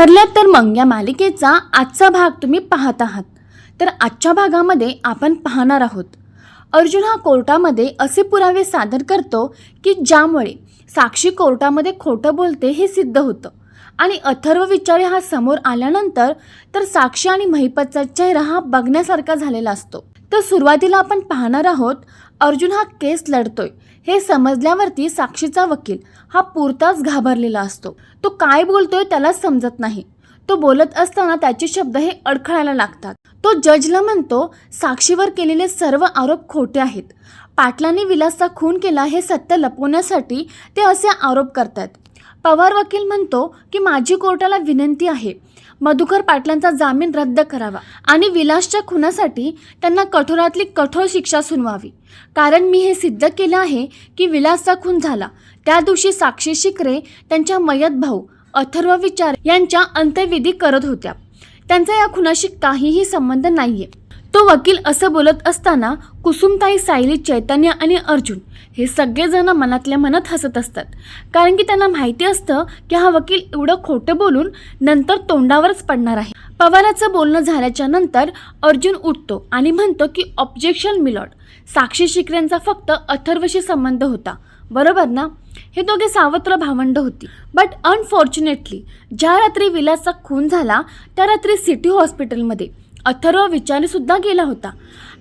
ठरलं तर मग या मालिकेचा आजचा भाग तुम्ही पाहत आहात. तर आजच्या भागामध्ये आपण पाहणार आहोत. अर्जुन हा कोर्टामध्ये असे पुरावे सादर करतो की ज्यामुळे साक्षी कोर्टामध्ये खोटं बोलते हे सिद्ध होतं. आणि अथर्व विचारे हा समोर आल्यानंतर तर साक्षी आणि महिपतचा चेहरा हा बघण्यासारखा झालेला असतो. तर सुरुवातीला आपण पाहणार आहोत अर्जुन हा केस लढतोय. हे समजल्यावरती साक्षीचा वकील हा पुरताच घाबरलेला असतो. तो काय बोलतोय त्याला समजत नाही. तो बोलत असताना त्याचे शब्द हे अडखळायला लागतात. तो जजला म्हणतो साक्षीवर केलेले सर्व आरोप खोटे आहेत. पाटलांनी विलासचा खून केला हे सत्य लपवण्यासाठी ते असे आरोप करतात पवार वकील म्हणतो की माझी कोर्टाला विनंती आहे. मधुकर पाटलांचा जामीन रद्द करावा आणि विलासच्या खुनासाठी त्यांना कठोरातली कठोर शिक्षा सुनवावी. कारण मी हे सिद्ध केलं आहे की विलासचा खून झाला. त्या दिवशी साक्षी शिकरे त्यांच्या मयत भाऊ अथर्व विचार यांच्या अंत्यविधी करत होत्या. त्यांचा या खुनाशी काहीही संबंध नाहीये. तो वकील असं बोलत असताना कुसुमताई सायली चैतन्य आणि अर्जुन हे सगळेजण मनातल्या मनात हसत असतात. कारण की त्यांना माहिती असतं की हा वकील एवढं खोटं बोलून नंतर तोंडावरच पडणार आहे. पवाराचं बोलणं झाल्याच्यानंतर अर्जुन उठतो आणि म्हणतो की ऑब्जेक्शन मिलॉट साक्षी शिकऱ्यांचा फक्त अथर्वशी संबंध होता. बरोबर ना? हे दोघे सावत्र भावंड होती. बट अनफॉर्च्युनेटली ज्या रात्री विलासचा खून झाला त्या रात्री सिटी हॉस्पिटलमध्ये. अथर्व विचारसुद्धा गेला होता.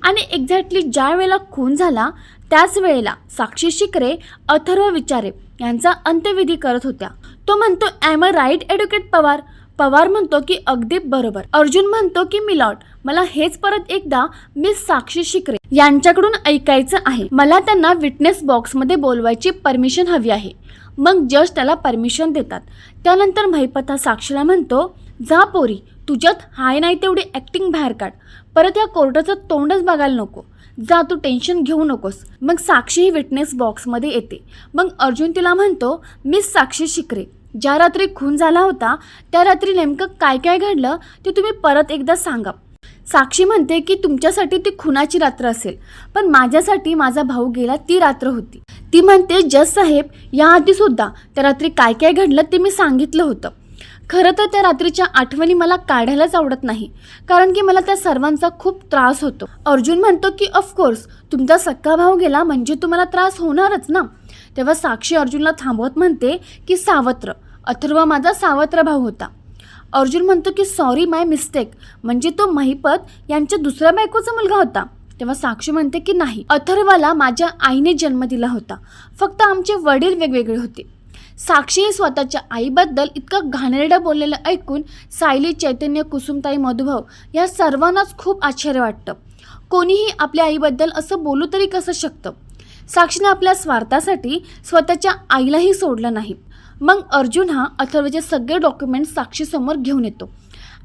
आणि एक्झॅक्टली ज्या वेळेला खून झाला त्याच वेळेला साक्षी शिकरे अथर्व विचारे यांचा अंत्यविधी करत होत्या. तो म्हणतो am a right educate Pawar? Pawar म्हणतो की अगदी बरोबर. अर्जुन म्हणतो की मिलॉट मला हेच परत एकदा मिस साक्षी शिकरे यांच्याकडून ऐकायचं आहे. मला त्यांना विटनेस बॉक्समध्ये बोलवायची परमिशन हवी आहे. मग जज त्याला परमिशन देतात. त्यानंतर महिपथा साक्षीला म्हणतो जा पोरी तुझ्यात हाय नाही तेवढी ॲक्टिंग बाहेर काढ. परत या कोर्टाचं तोंडच बघायला नको. जा तू टेन्शन घेऊ नकोस. मग साक्षी ही विटनेस बॉक्समध्ये येते. मग अर्जुन तिला म्हणतो मिस साक्षी शिकरे. ज्या रात्री खून झाला होता त्या रात्री नेमकं काय काय घडलं ते तुम्ही परत एकदा सांगा. साक्षी म्हणते की तुमच्यासाठी ती खुनाची रात्र असेल. पण माझ्यासाठी माझा भाऊ गेला ती रात्र होती. ती म्हणते जज साहेब याआधी सुद्धा त्या रात्री काय काय घडलं ते मी सांगितलं होतं. खरं तर त्या रात्रीच्या आठवणी मला काढायलाच आवडत नाही. कारण की मला त्या सर्वांचा खूप त्रास होतो. अर्जुन म्हणतो की ऑफकोर्स तुमचा सक्का भाऊ गेला म्हणजे तुम्हाला त्रास होणारच ना? तेव्हा साक्षी अर्जुनला थांबवत म्हणते की सावत्र. अथर्व माझा सावत्र भाऊ होता. अर्जुन म्हणतो की सॉरी माय मिस्टेक म्हणजे तो महिपत यांच्या दुसऱ्या बायकोचा मुलगा होता. तेव्हा साक्षी म्हणते की नाही. अथर्वाला माझ्या आईने जन्म दिला होता. फक्त आमचे वडील वेगवेगळे होते. साक्षी स्वतःच्या आईबद्दल इतकं घाणेरडं बोललेलं ऐकून सायली चैतन्य कुसुमताई मधुभाव या सर्वांनाच खूप आश्चर्य वाटतं. कोणीही आपल्या आईबद्दल असं बोलू तरी कसं शकतं? साक्षीने आपल्या स्वार्थासाठी स्वतःच्या आईलाही सोडलं नाही. मग अर्जुन हा अथर्वचे सगळे डॉक्युमेंट्स साक्षीसमोर घेऊन येतो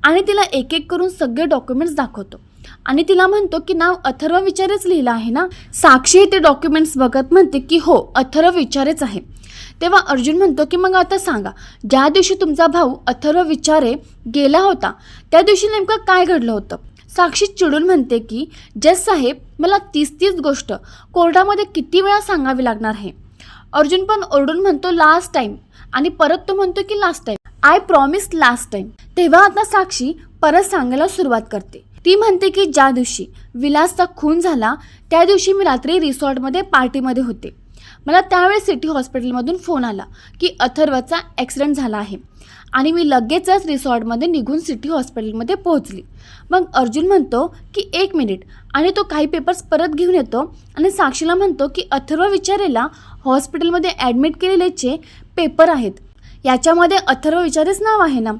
आणि तिला एक एक करून सगळे डॉक्युमेंट्स दाखवतो. आणि तिला म्हणतो की नाव अथर्व विचारेच लिहिलं आहे ना? साक्षी ते डॉक्युमेंट्स बघत म्हणते की हो अथर्व विचारेच आहे. तेव्हा अर्जुन म्हणतो की मग आता सांगा ज्या दिवशी तुमचा भाऊ अथर्व विचारे गेला होता त्या दिवशी नेमकं काय घडलं होतं? साक्षी चिडून म्हणते की जज साहेब मला तीस तीस गोष्ट कोर्टामध्ये किती वेळा सांगावी लागणार आहे? अर्जुन पण ओरडून म्हणतो लास्ट टाइम आणि परत तो म्हणतो की last time I promise last time तेव्हा आता साक्षी परत सांगायला सुरुवात करते. ती म्हणते की ज्या दिवशी विलासचा खून झाला त्या दिवशी मी रात्री रिसॉर्टमध्ये पार्टीमध्ये होते. मला त्यावेळेस सिटी हॉस्पिटलमधून फोन आला की अथर्वचा ॲक्सिडेंट झाला आहे आणि मी लगेचच रिसॉर्टमध्ये निघून सिटी हॉस्पिटलमध्ये पोहोचली. मग अर्जुन म्हणतो की एक मिनिट आणि तो काही पेपर्स परत घेऊन येतो आणि साक्षीला म्हणतो की अथर्व विचारेला हॉस्पिटलमध्ये ॲडमिट केलेलेचे पेपर आहेत याच्यामध्ये अथर्व विचारेच नाव आहे ना?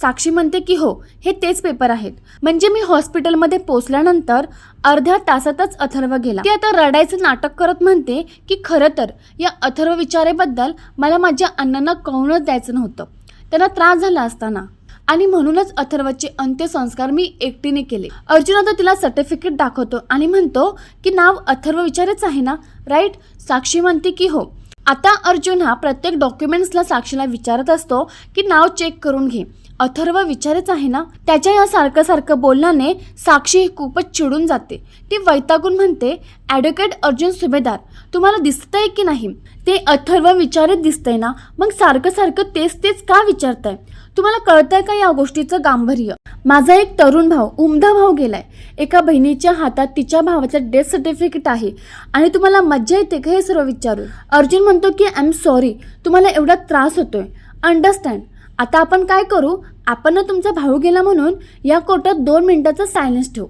साक्षी म्हणते की हो हे तेच पेपर आहेत. म्हणजे मी हॉस्पिटलमध्ये पोचल्यानंतर अर्ध्या तासातच अथर्व गेला. ती आता रडायचं नाटक करत म्हणते की खरं तर या अथर्व विचारेबद्दल मला माझ्या अण्णांना कळूनच द्यायचं नव्हतं. त्यांना त्रास झाला असताना. आणि म्हणूनच अथर्वचे अंत्यसंस्कार मी एकटीने केले. अर्जुन आता तिला सर्टिफिकेट दाखवतो आणि म्हणतो की नाव अथर्व विचारेच आहे ना? राईट साक्षी म्हणते की हो. आता अर्जुन हा प्रत्येक डॉक्युमेंट्सला साक्षीला विचारत असतो की नाव चेक करून घे. अथर्व विचारच आहे ना? त्याच्या या सारखं सारखं बोलण्याने साक्षी ही खूपच चिडून जाते. ती वैतागून म्हणते ॲडव्होकेट अर्जुन सुभेदार तुम्हाला दिसतंय की नाही? ते अथर्व विचारत दिसतंय ना? मग सारखं सारखं तेच तेच का विचारताय? तुम्हाला कळतंय का या गोष्टीचं गांभीर्य? माझा एक तरुण भाऊ उमदा भाऊ गेलाय. एका बहिणीच्या हातात तिच्या भावाचं डेथ सर्टिफिकेट आहे आणि तुम्हाला मज्जा येते का हे सर्व विचारू अर्जुन म्हणतो की आय एम सॉरी तुम्हाला एवढा त्रास होतोय. अंडरस्टँड आता आपण काय करू? आपण तुमचा भाऊ गेला म्हणून या कोर्टात दोन मिनिटाचा सायलेन्स ठेवू.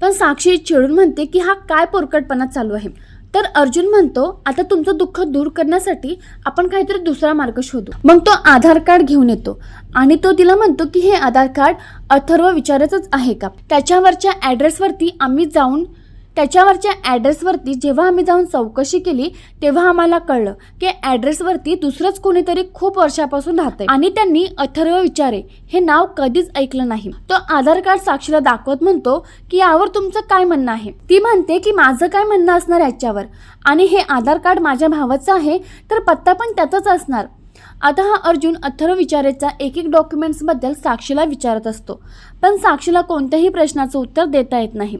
पण साक्षी चिडून म्हणते की हा काय पोरकटपणा चालू आहे? तर अर्जुन म्हणतो आता तुमचं दुःख दूर करण्यासाठी आपण काहीतरी दुसरा मार्ग शोधू. मग तो आधार कार्ड घेऊन येतो आणि तो तिला म्हणतो की हे आधार कार्ड अथर्व विचारतच आहे का? त्याच्यावरच्या ॲड्रेसवरती आम्ही जाऊन त्याच्यावरच्या ॲड्रेसवरती जेव्हा आम्ही जाऊन चौकशी केली तेव्हा आम्हाला कळलं की ॲड्रेसवरती दुसरंच कोणीतरी खूप वर्षापासून राहतंय. आणि त्यांनी अथर्व विचारे हे नाव कधीच ऐकलं नाही. तो आधार कार्ड साक्षीला दाखवत म्हणतो की यावर तुमचं काय म्हणणं आहे? ती म्हणते की माझं काय म्हणणं असणार याच्यावर? आणि हे आधार कार्ड माझ्या भावाचं आहे तर पत्ता पण त्याचाच असणार. आता हा अर्जुन अथर्व विचारेचा एक एक डॉक्युमेंट्सबद्दल साक्षीला विचारत असतो. पण साक्षीला कोणत्याही प्रश्नाचं उत्तर देता येत नाही.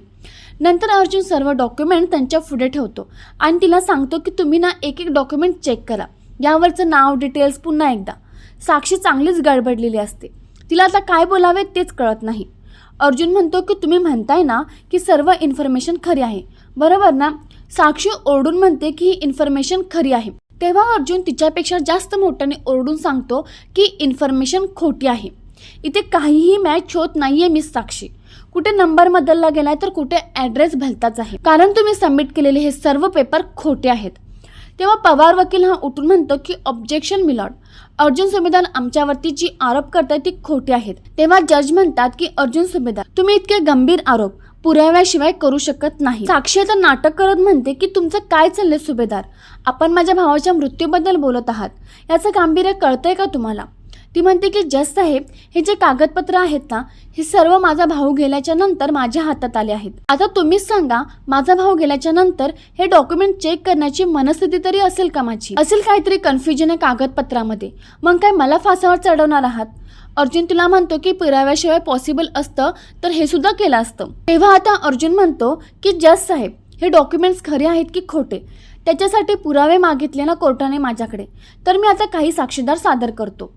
नंतर अर्जुन सर्व डॉक्युमेंट त्यांच्या पुढे ठेवतो. आणि तिला सांगतो की तुम्ही ना एक एक डॉक्युमेंट चेक करा. यावरचं नाव डिटेल्स पुन्हा एकदा. साक्षी चांगलीच गडबडलेली असते. तिला आता काय बोलावे तेच कळत नाही. अर्जुन म्हणतो की तुम्ही म्हणताय ना की सर्व इन्फॉर्मेशन खरी आहे. बरोबर ना? साक्षी ओरडून म्हणते की ही इन्फॉर्मेशन खरी आहे. तेव्हा अर्जुन तिच्यापेक्षा जास्त मोठ्याने ओरडून सांगतो की इन्फॉर्मेशन खोटी आहे. इथे काहीही मॅच होत नाही आहे मिस साक्षी. कुठे नंबर बदलला गेलाय तर कुठे ॲड्रेस भलताच आहे. कारण तुम्ही सबमिट केलेले हे सर्व पेपर खोटे आहेत. तेव्हा पवार वकील हा उठून म्हणतो की ऑब्जेक्शन मिलॉड अर्जुन सुभेदार आमच्यावरती जी आरोप करताय ती खोटी आहेत. तेव्हा जज म्हणतात की अर्जुन सुभेदार तुम्ही इतके गंभीर आरोप पुराव्याशिवाय करू शकत नाही. साक्षी आता नाटक करत म्हणते की तुमचं काय चाललंय सुभेदार? आपण माझ्या भावाच्या मृत्यूबद्दल बोलत आहात. याचं गांभीर्य कळतंय का तुम्हाला? ती म्हणते की जज साहेब हे जे कागदपत्र आहेत ना हे सर्व माझा भाऊ गेल्याच्यानंतर माझ्या हातात आले आहेत. आता तुम्हीच सांगा माझा भाऊ गेल्याच्यानंतर हे डॉक्युमेंट चेक करण्याची मनस्थिती तरी असेल का माझी? असेल काहीतरी कन्फ्युजन आहे कागदपत्रामध्ये. मग काय मला फासावर चढवणार आहात? अर्जुन तुला म्हणतो की पुराव्याशिवाय पॉसिबल असतं तर हे सुद्धा केलं असतं. तेव्हा आता अर्जुन म्हणतो की जज साहेब हे डॉक्युमेंट्स खरे आहेत की खोटे? त्याच्यासाठी पुरावे मागितले ना कोर्टाने माझ्याकडे. तर मी आता काही साक्षीदार सादर करतो.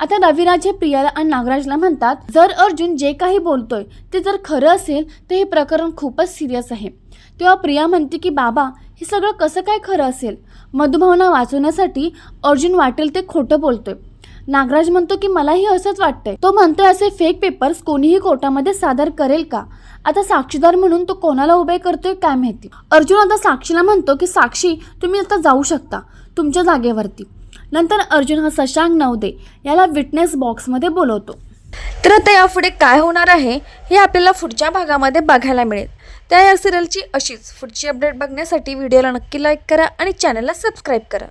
आता रविराज हे प्रियाला आणि नागराजला म्हणतात जर अर्जुन जे काही बोलतोय ते जर खरं असेल तर हे प्रकरण खूपच सिरियस आहे. तेव्हा प्रिया म्हणते की बाबा हे सगळं कसं काय खरं असेल? मधुभावना वाचवण्यासाठी अर्जुन वाटेल ते खोटं बोलतोय. नागराज म्हणतो की मलाही असंच वाटतंय. तो म्हणतोय असे फेक पेपर्स कोणीही कोर्टामध्ये सादर करेल का? आता साक्षीदार म्हणून तो कोणाला उभे करतोय काय माहिती? अर्जुन आता साक्षीला म्हणतो की साक्षी तुम्ही आता जाऊ शकता तुमच्या जागेवरती. नंतर अर्जुन हा शशांक नवदे याला विटनेस बॉक्समध्ये बोलवतो. तर आता यापुढे काय होणार आहे हे आपल्याला पुढच्या भागामध्ये बघायला मिळेल. त्या या सिरियलची अशीच पुढची अपडेट बघण्यासाठी व्हिडिओला नक्की लाईक करा आणि चॅनलला सबस्क्राईब करा.